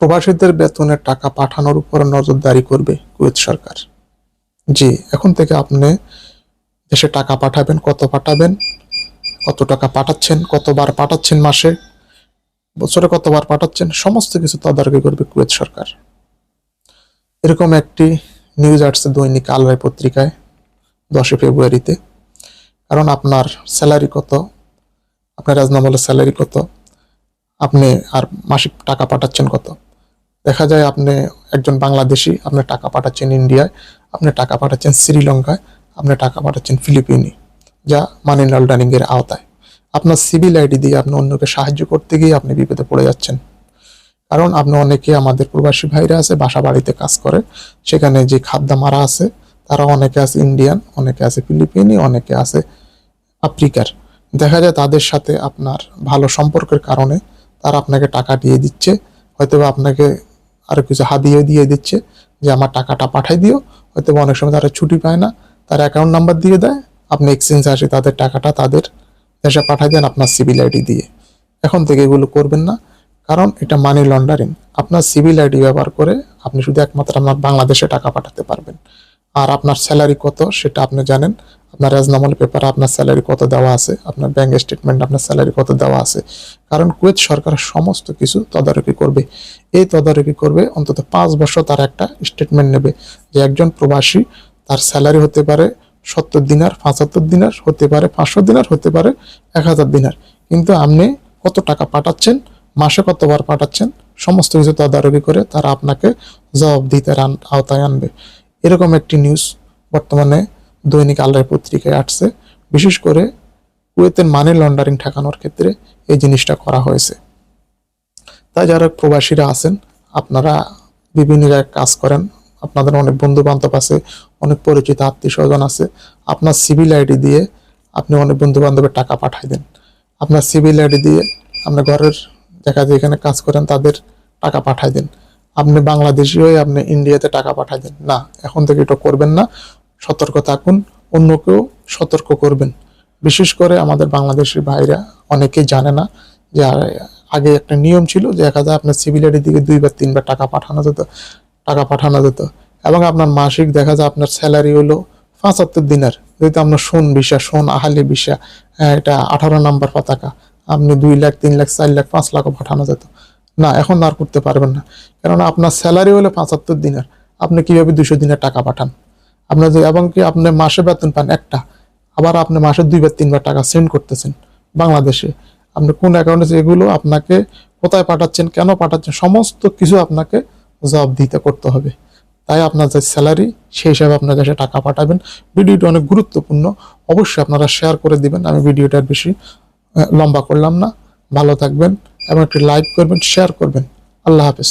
প্রবাসীদের বেতনের টাকা পাঠানোর উপর নজরদারি করবে কুয়েত সরকার। জি, এখন থেকে আপনি দেশে টাকা পাঠাবেন, কত পাঠাবেন, কত টাকা পাঠাচ্ছেন, কতবার পাঠাচ্ছেন মাসে, বছরে কতবার পাঠাচ্ছেন, সমস্ত কিছু তদারকি করবে কুয়েত সরকার। এরকম একটি নিউজ আসছে দৈনিক আলরাই পত্রিকায়, দশই ফেব্রুয়ারিতে। কারণ আপনার স্যালারি কত? আপনার রাজনামলের স্যালারি কত? আপনি আর মাসিক টাকা পাঠাচ্ছেন কত? দেখা যায় আপনি একজন বাংলাদেশি, আপনি টাকা পাঠাচ্ছেন ইন্ডিয়ায়, আপনি টাকা পাঠাচ্ছেন শ্রীলঙ্কায়, আপনি টাকা পাঠাচ্ছেন ফিলিপিনে, যা মানি লন্ডারিং এর আওতায়। আপনার সিভিল আইডি দিয়ে আপনি অন্যকে সাহায্য করতে গিয়ে আপনি বিপদে পড়ে যাচ্ছেন। কারণ আপনি অনেকে আমাদের প্রবাসী ভাইরা আছে বাসা বাড়িতে কাজ করে, সেখানে যে খাদ্যা মারা আছে, তারা অনেকে আছে ইন্ডিয়ান, অনেকে আছে ফিলিপিনি, অনেকে আছে আফ্রিকার। দেখা যায় তাদের সাথে আপনার ভালো সম্পর্কের কারণে তারা আপনাকে টাকা দিয়ে দিচ্ছে হয়তো আপনাকে আরও কিছু হাদিয়ে দিয়ে দিচ্ছে যে আমার টাকাটা পাঠাই দিও। হয়তো অনেক সময় তারা ছুটি পায় না। তার অ্যাকাউন্ট নাম্বার দিয়ে দেয়। আপনি এক্সচেঞ্জ আসে তাদের টাকাটা তাদের দেশে পাঠাই দেন আপনার সিভিল আইডি দিয়ে। এখন থেকে এগুলো করবেন না। কারণ এটা মানি লন্ডারিং আপনার সিভিল আইডি ব্যবহার করে আপনি শুধু একমাত্র আপনার বাংলাদেশে টাকা পাঠাতে পারবেন। আর আপনার স্যালারি কত সেটা আপনি জানেন। আপনার রাজনামল পেপারে আপনার স্যালারি কত দেওয়া আছে, আপনার ব্যাংক স্টেটমেন্ট আপনার স্যালারি কত দেওয়া আছে। কারণ কুয়েত সরকার সমস্ত কিছু তদারকি করবে। এই তদারকি করবে, অন্তত পাঁচ বছর তার একটা স্টেটমেন্ট নেবে যে একজন প্রবাসী তার স্যালারি হতে পারে সত্তর দিনার, পঁচাত্তর দিনার, হতে পারে পাঁচশো দিনার, হতে পারে এক হাজার দিনার। কিন্তু আপনি কত টাকা পাঠাচ্ছেন, মাসে কতবার পাঠাচ্ছেন, সমস্ত কিছু তদারকি করে তারা আপনাকে জবাবদিহিতার আন- আওতায় আনবে। এরকম একটি নিউজ বর্তমানে দৈনিক আল্লাহ পত্রিকায় আসছে। বিশেষ করে কুয়েতের মানি লন্ডারিং ঠেকানোর ক্ষেত্রে এই জিনিসটা করা হয়েছে। তাই যারা প্রবাসীরা আছেন, আপনারা বিভিন্ন জায়গায় কাজ করেন, আপনাদের অনেক বন্ধু বান্ধব আছে, অনেক পরিচিত আত্মীয় স্বজন আছে, আপনার সিভিল আইডি দিয়ে আপনি অনেক বন্ধু বান্ধবের টাকা পাঠাই দেন। আপনার সিভিল আইডি দিয়ে আপনার ঘরের দেখা যায় এখানে কাজ করেন, তাদের টাকা পাঠাই দেন। আপনি বাংলাদেশি হয়ে আপনি ইন্ডিয়াতে টাকা পাঠাই দেন। না, এখন থেকে এটা করবেন না। সতর্ক থাকুন, অন্যকেও সতর্ক করবেন। বিশেষ করে আমাদের বাংলাদেশের ভাইরা অনেকেই জানে না যে আগে একটা নিয়ম ছিল যে এক হাজার আপনার সিভিল আইডি দিকে দুইবার তিনবার টাকা পাঠানো যেত, টাকা পাঠানো যেত। এবং আপনার মাসিক দেখা যায় আপনার স্যালারি হলো পঁচাত্তর দিনের। যেহেতু আপনার সোন বিষা সোন আহালি বিষা হ্যাঁ এটা আঠারো নাম্বার পতাকা। আপনি দুই লাখ, তিন লাখ, চার লাখ, পাঁচ লাখও পাঠানো যেত। না, এখন আর করতে পারবেন না। কেননা আপনার স্যালারি হলো পঁচাত্তর দিনের। আপনি কীভাবে দুশো দিনের টাকা পাঠান? আপনার যে এবং কি আপনি মাসে বেতন পান একটা, আবার আপনি মাসে দুইবার, তিনবার টাকা সেন্ড করতেছেন বাংলাদেশে। আপনি কোন অ্যাকাউন্টে এগুলো আপনাকে কোথায় পাঠাচ্ছেন, কেন পাঠাচ্ছেন, সমস্ত কিছু আপনাকে জবাব দিতে করতে হবে। তাই আপনার যে স্যালারি সেই হিসাবে আপনার কাছে টাকা পাঠাবেন। ভিডিওটি অনেক গুরুত্বপূর্ণ, অবশ্যই আপনারা শেয়ার করে দিবেন। আমি ভিডিওটার বেশি লম্বা করলাম না। ভালো থাকবেন এবং একটি লাইক করবেন শেয়ার করবেন। আল্লাহ হাফেজ।